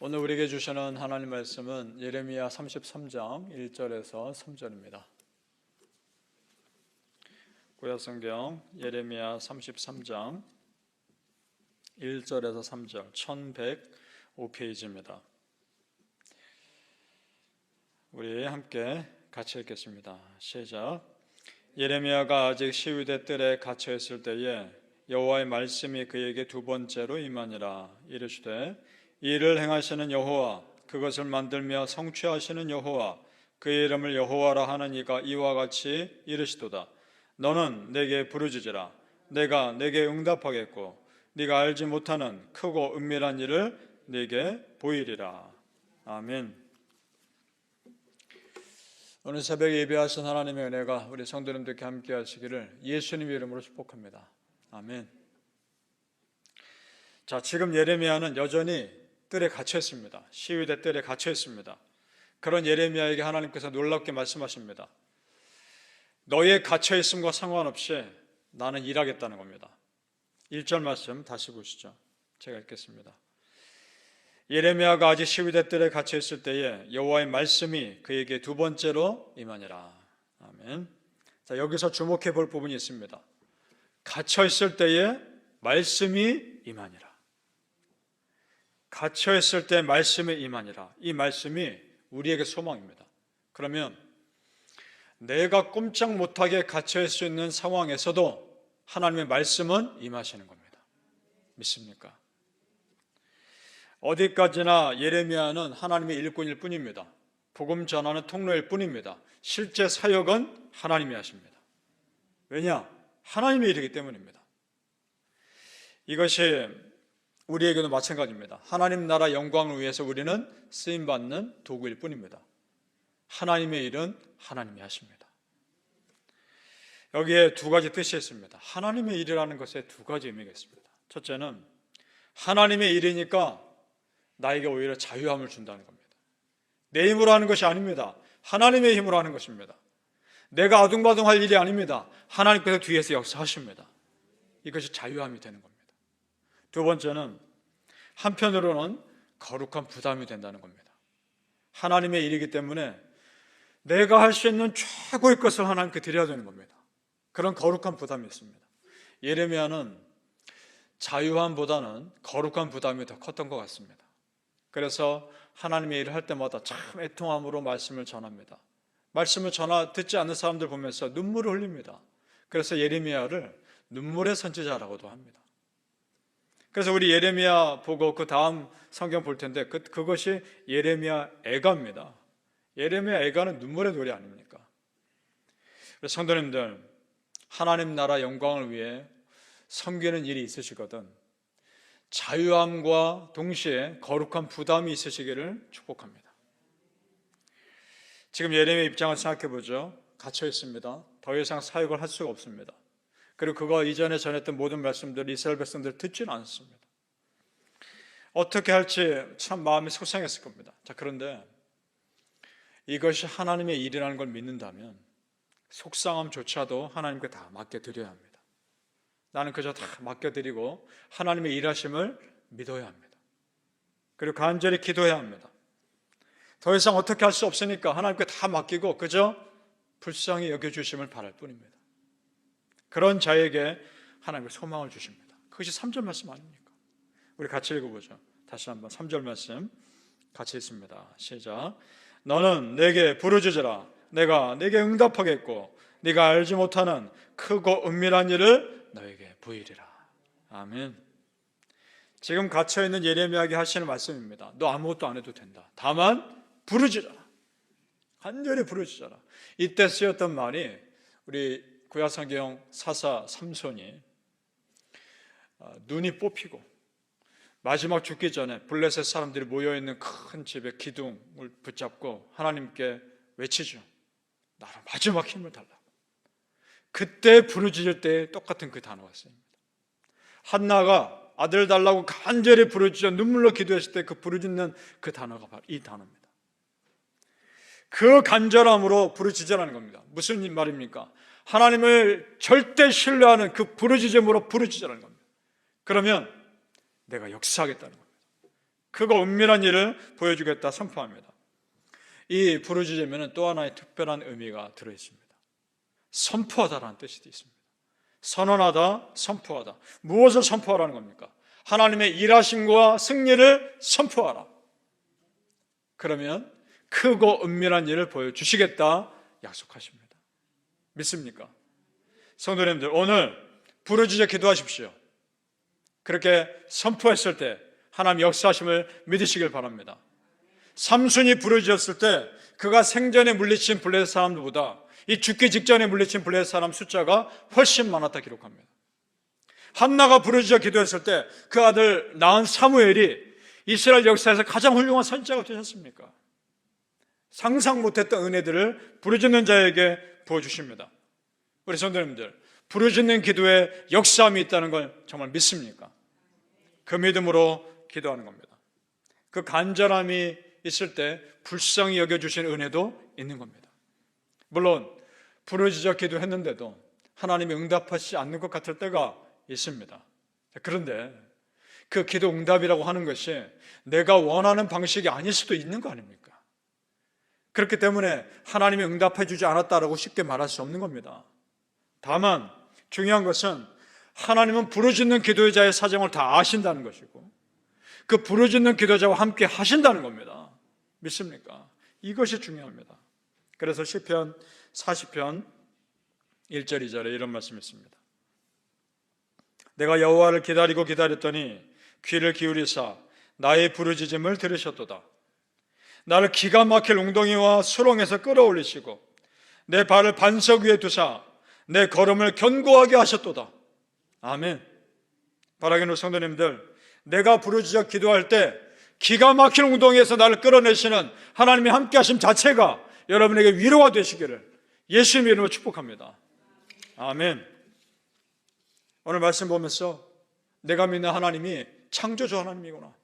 오늘 우리에게 주시는 하나님 말씀은 예레미야 33장 1절에서 3절입니다. 구약 성경 예레미야 33장 1절에서 3절 1105페이지입니다. 우리 함께 같이 읽겠습니다. 시작. 예레미야가 아직 시위대 뜰에 갇혀 있을 때에 여호와의 말씀이 그에게 두 번째로 임하니라 이르시되 이 일을 행하시는 여호와 그것을 만들며 성취하시는 여호와 그의 이름을 여호와라 하는 이가 이와 같이 이르시도다. 너는 내게 부르짖으라. 내가 내게 응답하겠고 네가 알지 못하는 크고 은밀한 일을 네게 보이리라. 아멘. 오늘 새벽에 예배하신 하나님의 은혜가 우리 성도님들께 함께 하시기를 예수님의 이름으로 축복합니다. 아멘. 자 지금 예레미야는 여전히 뜰에 갇혀 있습니다. 시위대 뜰에 갇혀 있습니다. 그런 예레미야에게 하나님께서 놀랍게 말씀하십니다. 너의 갇혀 있음과 상관없이 나는 일하겠다는 겁니다. 1절 말씀 다시 보시죠. 제가 읽겠습니다. 예레미야가 아직 시위대 뜰에 갇혀 있을 때에 여호와의 말씀이 그에게 두 번째로 임하니라. 아멘. 자, 여기서 주목해 볼 부분이 있습니다. 갇혀 있을 때에 말씀이 임하니라. 갇혀 있을 때 말씀의 임하니라. 이 말씀이 우리에게 소망입니다. 그러면 내가 꼼짝 못하게 갇혀 있을 수 있는 상황에서도 하나님의 말씀은 임하시는 겁니다. 믿습니까? 어디까지나 예레미야는 하나님의 일꾼일 뿐입니다. 복음 전하는 통로일 뿐입니다. 실제 사역은 하나님이 하십니다. 왜냐? 하나님의 일이기 때문입니다. 이것이 우리에게도 마찬가지입니다. 하나님 나라 영광을 위해서 우리는 쓰임 받는 도구일 뿐입니다. 하나님의 일은 하나님이 하십니다. 여기에 두 가지 뜻이 있습니다. 하나님의 일이라는 것에 두 가지 의미가 있습니다. 첫째는 하나님의 일이니까 나에게 오히려 자유함을 준다는 겁니다. 내 힘으로 하는 것이 아닙니다. 하나님의 힘으로 하는 것입니다. 내가 아둥바둥할 일이 아닙니다. 하나님께서 뒤에서 역사하십니다. 이것이 자유함이 되는 겁니다. 두 번째는 한편으로는 거룩한 부담이 된다는 겁니다. 하나님의 일이기 때문에 내가 할 수 있는 최고의 것을 하나님께 드려야 되는 겁니다. 그런 거룩한 부담이 있습니다. 예레미야는 자유함보다는 거룩한 부담이 더 컸던 것 같습니다. 그래서 하나님의 일을 할 때마다 참 애통함으로 말씀을 전합니다. 말씀을 전하 듣지 않는 사람들 보면서 눈물을 흘립니다. 그래서 예레미야를 눈물의 선지자라고도 합니다. 그래서 우리 예레미야 보고 그 다음 성경 볼 텐데 그, 그것이 예레미야 애가입니다. 예레미야 애가는 눈물의 노래 아닙니까? 성도님들 하나님 나라 영광을 위해 섬기는 일이 있으시거든 자유함과 동시에 거룩한 부담이 있으시기를 축복합니다. 지금 예레미야 입장을 생각해 보죠. 갇혀 있습니다. 더 이상 사역을 할 수가 없습니다. 그리고 그거 이전에 전했던 모든 말씀들 이스라엘 백성들 듣지는 않습니다. 어떻게 할지 참 마음이 속상했을 겁니다. 자, 그런데 이것이 하나님의 일이라는 걸 믿는다면 속상함조차도 하나님께 다 맡겨드려야 합니다. 나는 그저 다 맡겨드리고 하나님의 일하심을 믿어야 합니다. 그리고 간절히 기도해야 합니다. 더 이상 어떻게 할 수 없으니까 하나님께 다 맡기고 그저 불쌍히 여겨주심을 바랄 뿐입니다. 그런 자에게 하나님의 소망을 주십니다. 그것이 3절 말씀 아닙니까? 우리 같이 읽어보죠. 다시 한번 3절 말씀 같이 읽습니다. 시작. 너는 내게 부르짖으라. 내가 내게 응답하겠고 네가 알지 못하는 크고 은밀한 일을 너에게 보이리라. 아멘. 지금 갇혀 있는 예레미야에게 하시는 말씀입니다. 너 아무것도 안 해도 된다. 다만 부르짖어라. 간절히 부르짖어라. 이때 쓰였던 말이 우리 구약성경 사사 삼손이 어, 눈이 뽑히고 마지막 죽기 전에 블레셋 사람들이 모여 있는 큰 집에 기둥을 붙잡고 하나님께 외치죠. 나를 마지막 힘을 달라고. 그때 부르짖을 때 똑같은 그 단어가 쓰입니다. 한나가 아들 달라고 간절히 부르짖어 눈물로 기도했을 때 그 부르짖는 그 단어가 바로 이 단어입니다. 그 간절함으로 부르짖으라는 겁니다. 무슨 말입니까? 하나님을 절대 신뢰하는 그 부르짖음으로 부르짖으라는 겁니다. 그러면 내가 역사하겠다는 겁니다. 크고 은밀한 일을 보여주겠다 선포합니다. 이 부르짖으면 또 하나의 특별한 의미가 들어 있습니다. 선포하다라는 뜻이 있습니다. 선언하다, 선포하다. 무엇을 선포하라는 겁니까? 하나님의 일하심과 승리를 선포하라. 그러면 크고 은밀한 일을 보여주시겠다 약속하십니다. 믿습니까? 성도님들, 오늘 부르짖어 기도하십시오. 그렇게 선포했을 때 하나님 역사하심을 믿으시길 바랍니다. 삼순이 부르짖었을 때 그가 생전에 물리친 블레셋 사람들보다 이 죽기 직전에 물리친 블레셋 사람 숫자가 훨씬 많았다 기록합니다. 한나가 부르짖어 기도했을 때 그 아들 낳은 사무엘이 이스라엘 역사에서 가장 훌륭한 선지자가 되셨습니까? 상상 못했던 은혜들을 부르짖는 자에게 부어주십니다. 우리 성도님들, 부르짖는 기도에 역사함이 있다는 걸 정말 믿습니까? 그 믿음으로 기도하는 겁니다. 그 간절함이 있을 때 불쌍히 여겨주신 은혜도 있는 겁니다. 물론, 부르짖어 기도했는데도 하나님이 응답하시지 않는 것 같을 때가 있습니다. 그런데 그 기도 응답이라고 하는 것이 내가 원하는 방식이 아닐 수도 있는 거 아닙니까? 그렇기 때문에 하나님이 응답해 주지 않았다라고 쉽게 말할 수 없는 겁니다. 다만 중요한 것은 하나님은 부르짖는 기도자의 사정을 다 아신다는 것이고 그 부르짖는 기도자와 함께 하신다는 겁니다. 믿습니까? 이것이 중요합니다. 그래서 시편 40편 1절 2절에 이런 말씀이 있습니다. 내가 여호와를 기다리고 기다렸더니 귀를 기울이사 나의 부르짖음을 들으셨도다. 나를 기가 막힐 웅덩이와 수렁에서 끌어올리시고 내 발을 반석 위에 두사 내 걸음을 견고하게 하셨도다. 아멘. 바라기는 성도님들, 내가 부르짖어 기도할 때 기가 막힌 웅덩이에서 나를 끌어내시는 하나님의 함께 하심 자체가 여러분에게 위로가 되시기를 예수님의 이름으로 축복합니다. 아멘. 오늘 말씀 보면서 내가 믿는 하나님이 창조주 하나님이구나.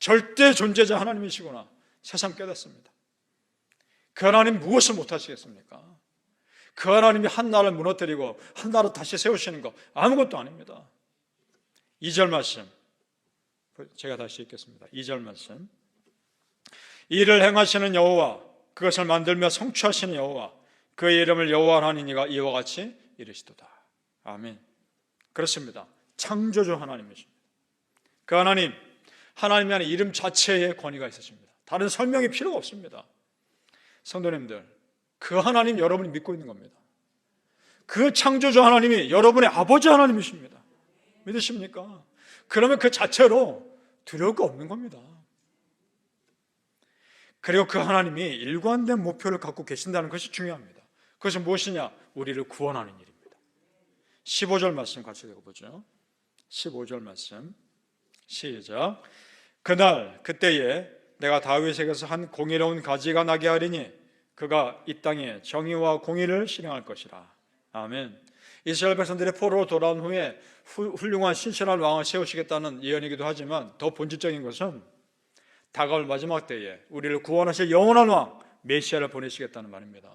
절대 존재자 하나님이시구나. 세상 깨닫습니다. 그 하나님 무엇을 못하시겠습니까? 그 하나님이 한 나라를 무너뜨리고 한 나라를 다시 세우시는 거 아무것도 아닙니다. 2절 말씀. 제가 다시 읽겠습니다. 2절 말씀. 이를 행하시는 여호와 그것을 만들며 성취하시는 여호와 그의 이름을 여호와 하나님이가 이와 같이 이르시도다. 아멘. 그렇습니다. 창조주 하나님이십니다. 그 하나님, 하나님이 하는 이름 자체에 권위가 있으십니다. 다른 설명이 필요가 없습니다. 성도님들, 그 하나님 여러분이 믿고 있는 겁니다. 그 창조주 하나님이 여러분의 아버지 하나님이십니다. 믿으십니까? 그러면 그 자체로 두려울 거 없는 겁니다. 그리고 그 하나님이 일관된 목표를 갖고 계신다는 것이 중요합니다. 그것은 무엇이냐? 우리를 구원하는 일입니다. 15절 말씀 같이 읽어보죠. 15절 말씀. 시작. 그날, 그때에 내가 다윗에게서 한 공의로운 가지가 나게 하리니 그가 이 땅에 정의와 공의를 실행할 것이라. 아멘. 이스라엘 백성들의 포로로 돌아온 후에 훌륭한 신실한 왕을 세우시겠다는 예언이기도 하지만 더 본질적인 것은 다가올 마지막 때에 우리를 구원하실 영원한 왕 메시아를 보내시겠다는 말입니다.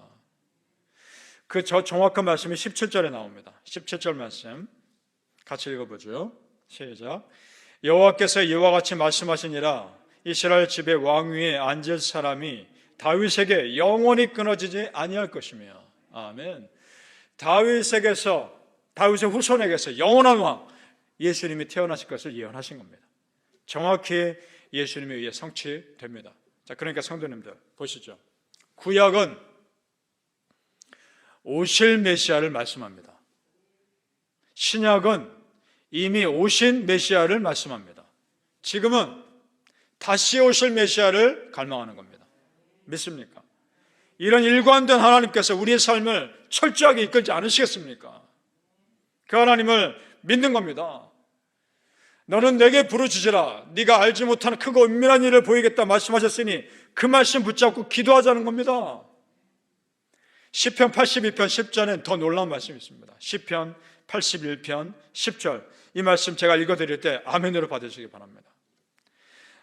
그 저 정확한 말씀이 17절에 나옵니다. 17절 말씀 같이 읽어보죠. 시작. 여호와께서 이와 같이 말씀하시니라 이스라엘 집의 왕위에 앉을 사람이 다윗에게 영원히 끊어지지 아니할 것이며 아멘. 다윗에게서 다윗의 후손에게서 영원한 왕 예수님이 태어나실 것을 예언하신 겁니다. 정확히 예수님에 의해 성취됩니다. 자, 그러니까 성도님들 보시죠. 구약은 오실 메시아를 말씀합니다. 신약은 이미 오신 메시아를 말씀합니다. 지금은 다시 오실 메시아를 갈망하는 겁니다. 믿습니까? 이런 일관된 하나님께서 우리의 삶을 철저하게 이끌지 않으시겠습니까? 그 하나님을 믿는 겁니다. 너는 내게 부르짖으라. 네가 알지 못하는 크고 은밀한 일을 보이겠다 말씀하셨으니 그 말씀 붙잡고 기도하자는 겁니다. 시편 82편 10절엔 더 놀라운 말씀이 있습니다. 시편 81편 10절 이 말씀 제가 읽어 드릴 때 아멘으로 받으시기 바랍니다.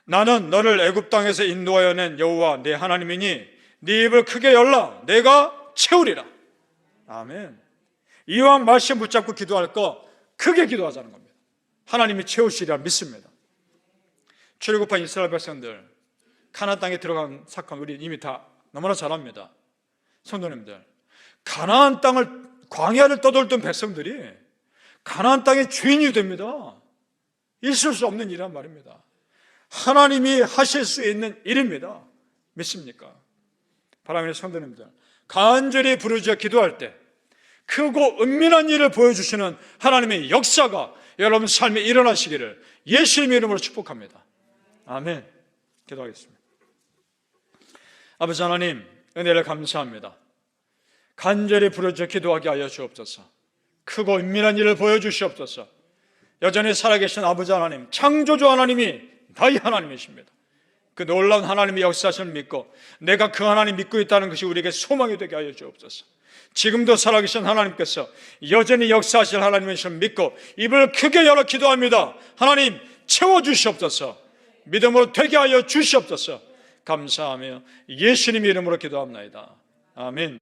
나는 너를 애굽 땅에서 인도하여 낸 여호와 내 하나님이니 네 입을 크게 열라 내가 채우리라. 아멘. 이왕 말씀 붙잡고 기도할 거 크게 기도하자는 겁니다. 하나님이 채우시리라 믿습니다. 출애굽한 이스라엘 백성들 가나안 땅에 들어간 사건 우리 이미 다 너무나 잘 압니다. 성도님들 가나안 땅을 광야를 떠돌던 백성들이 가나안 땅의 주인이 됩니다. 있을 수 없는 일이란 말입니다. 하나님이 하실 수 있는 일입니다. 믿습니까? 바람의 성도님들 간절히 부르짖어 기도할 때 크고 은밀한 일을 보여주시는 하나님의 역사가 여러분 삶에 일어나시기를 예수님의 이름으로 축복합니다. 아멘. 기도하겠습니다. 아버지 하나님 은혜를 감사합니다. 간절히 부르짖어 기도하게 하여 주옵소서. 크고 은밀한 일을 보여주시옵소서. 여전히 살아계신 아버지 하나님, 창조주 하나님이 나의 하나님이십니다. 그 놀라운 하나님의 역사심을 믿고 내가 그 하나님 믿고 있다는 것이 우리에게 소망이 되게 하여 주옵소서. 지금도 살아계신 하나님께서 여전히 역사하실 하나님이심을 믿고 입을 크게 열어 기도합니다. 하나님 채워 주시옵소서. 믿음으로 되게 하여 주시옵소서. 감사하며 예수님 이름으로 기도합니다. 아멘.